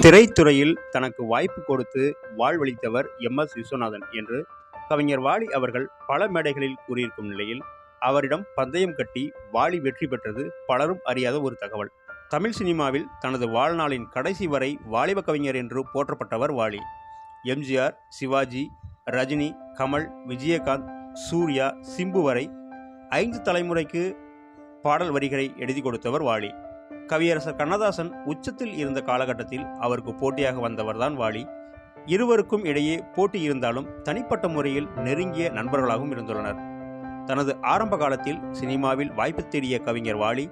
திரைத்துறையில் தனக்கு வாய்ப்பு கொடுத்து வாழ்வளித்தவர் எம் எஸ் விஸ்வநாதன் என்று கவிஞர் வாலி அவர்கள் பல மேடைகளில் கூறியிருக்கும் நிலையில் அவரிடம் பந்தயம் கட்டி வாலி வெற்றி பெற்றது பலரும் அறியாத ஒரு தகவல். தமிழ் சினிமாவில் தனது வாழ்நாளின் கடைசி வரை வாலிப கவிஞர் என்று போற்றப்பட்டவர் வாலி. எம்ஜிஆர் சிவாஜி ரஜினி கமல் விஜயகாந்த் சூர்யா சிம்பு வரை ஐந்து தலைமுறைக்கு பாடல் வரிகளை எழுதி கொடுத்தவர் வாலி. கவியரசர் கண்ணதாசன் உச்சத்தில் இருந்த காலகட்டத்தில் அவருக்கு போட்டியாக வந்தவர்தான் வாலி. இருவருக்கும் இடையே போட்டி இருந்தாலும் தனிப்பட்ட முறையில் நெருங்கிய நண்பர்களாகவும் இருந்துள்ளனர். தனது ஆரம்ப காலத்தில் சினிமாவில் வாய்ப்பு தேடிய கவிஞர் வாலி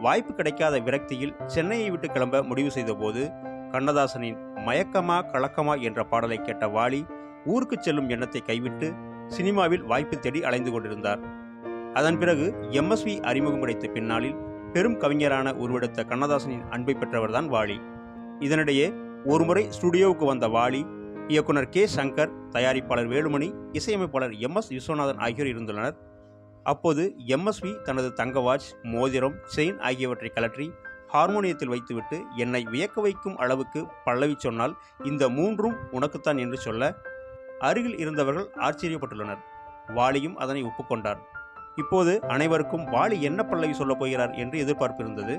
வாய்ப்பு கிடைக்காத விரக்தியில் சென்னையை விட்டு கிளம்ப முடிவு செய்தபோது கண்ணதாசனின் மயக்கமா கலக்கமா என்ற பாடலை கேட்ட வாலி ஊருக்கு செல்லும் எண்ணத்தை கைவிட்டு சினிமாவில் வாய்ப்பு தேடி அலைந்து கொண்டிருந்தார். அதன் பிறகு எம்எஸ்வி அறிமுகம் கிடைத்த பின்னாளில் பெரும் கவிஞரான உருவெடுத்த கண்ணதாசனின் அன்பை பெற்றவர்தான் வாலி. இதனிடையே ஒருமுறை ஸ்டுடியோவுக்கு வந்த வாலி இயக்குனர் கே. சங்கர் தயாரிப்பாளர் வேலுமணி இசையமைப்பாளர் எம் எஸ் விஸ்வநாதன் ஆகியோர் இருந்துள்ளனர். அப்போது எம்எஸ்வி தனது தங்க வாட்ச் மோதிரம் செயின் ஆகியவற்றை கலற்றி ஹார்மோனியத்தில் வைத்துவிட்டு என்னை வியக்க வைக்கும் அளவுக்கு பல்லவி சொன்னால் இந்த மூன்றும் உனக்குத்தான் என்று சொல்ல அருகில் இருந்தவர்கள் ஆச்சரியப்பட்டுள்ளனர். வாலியும் அதனை ஒப்புக்கொண்டார். இப்போது அனைவருக்கும் வாலி என்ன பல்லவி சொல்லப் போகிறார் என்று எதிர்பார்ப்பு இருந்தது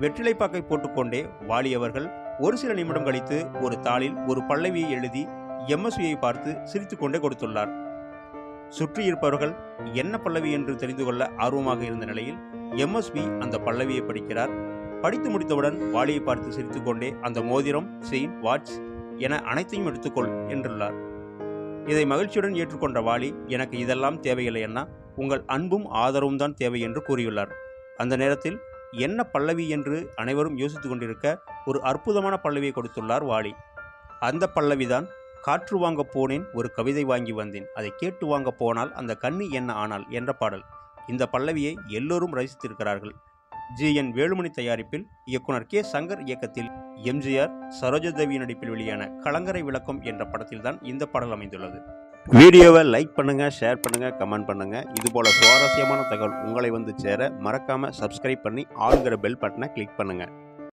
வெற்றிலைப்பாக்கை போட்டுக்கொண்டே வாலி அவர்கள் ஒரு சில நிமிடம் கழித்து ஒரு தாளில் ஒரு பல்லவியை எழுதி எம்எஸ்வியை பார்த்து சிரித்துக்கொண்டே கொடுத்துள்ளார். சுற்றி இருப்பவர்கள் என்ன பல்லவி என்று தெரிந்து கொள்ள ஆர்வமாக இருந்த நிலையில் எம்எஸ்வி அந்த பல்லவியை படிக்கிறார். படித்து முடித்தவுடன் வாலியை பார்த்து சிரித்துக்கொண்டே அந்த மோதிரம் செயின் வாட்ச் என அனைத்தையும் எடுத்துக்கொள் என்றுள்ளார். இதை மகிழ்ச்சியுடன் ஏற்றுக்கொண்ட வாலி எனக்கு இதெல்லாம் தேவையில்லை என்ன உங்கள் அன்பும் ஆதரவும் தான் தேவை என்று கூறியுள்ளார். அந்த நேரத்தில் என்ன பல்லவி என்று அனைவரும் யோசித்துக் கொண்டிருக்க ஒரு அற்புதமான பல்லவியை கொடுத்துள்ளார் வாலி. அந்த பல்லவிதான் காற்று வாங்க போனேன் ஒரு கவிதை வாங்கி வந்தேன். அதை கேட்டு வாங்க போனால் அந்த கண்ணி என்ன ஆனால் என்ற பாடல். இந்த பல்லவியை எல்லோரும் ரசித்திருக்கிறார்கள். ஜி. என். வேலுமணி தயாரிப்பில் இயக்குனர் கே. சங்கர் இயக்கத்தில் எம்ஜிஆர் சரோஜதேவி நடிப்பில் வெளியான கலங்கரை விளக்கம் என்ற படத்தில்தான் இந்த பாடல் அமைந்துள்ளது. வீடியோவை லைக் பண்ணுங்கள் ஷேர் பண்ணுங்கள் கமெண்ட் பண்ணுங்கள் இதுபோல சுவாரஸ்யமான தகவல் உங்களை வந்து சேர மறக்காமல் சப்ஸ்கிரைப் பண்ணி ஆளுங்கிற பெல் பட்டனை கிளிக் பண்ணுங்கள்